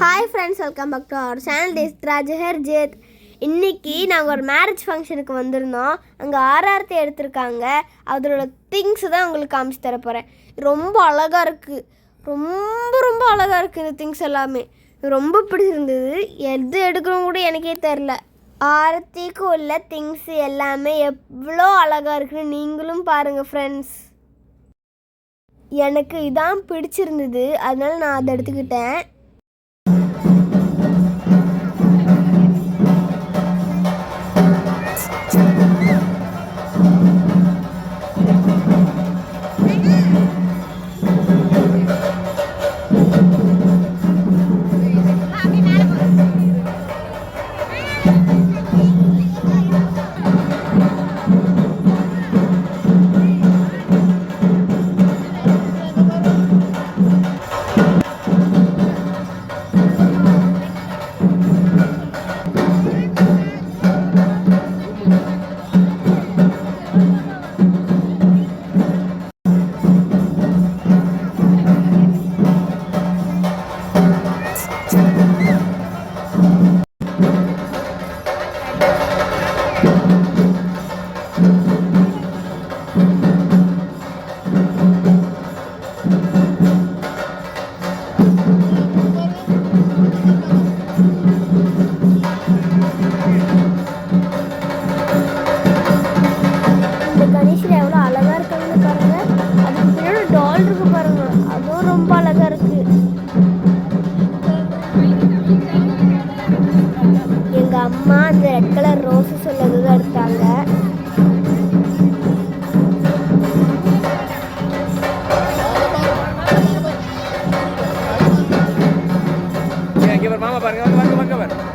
Hi friends welcome back to our channel this ராஜஹர் ஜேத் இன்னைக்கு நாங்கள் ஒரு மேரேஜ் ஃபங்க்ஷனுக்கு வந்திருந்தோம். அங்கே ஆர்ஆர்த்தி எடுத்திருக்காங்க. அதோட திங்ஸ் தான் உங்களுக்கு காமிச்சு தர போகிறேன் ரொம்ப அழகாக இருக்குது ரொம்ப ரொம்ப அழகாக இருக்குது இந்த திங்ஸ் எல்லாமே. ரொம்ப பிடிச்சிருந்தது. எது எடுக்கணும் கூட எனக்கே தெரில ஆரத்திக்கு உள்ள திங்ஸ் எல்லாமே எவ்வளோ அழகாக இருக்குன்னு நீங்களும் பாருங்கள் ஃப்ரெண்ட்ஸ் எனக்கு இதான் பிடிச்சிருந்தது. அதனால நான் அதை எடுத்துக்கிட்டேன். எங்க அம்மா அந்த ரெட் கலர் ரோஸ் சொல்லது தான் எடுத்தாங்க. இங்க பாருங்க பாருங்க மாமா பாருங்க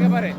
একেবারে।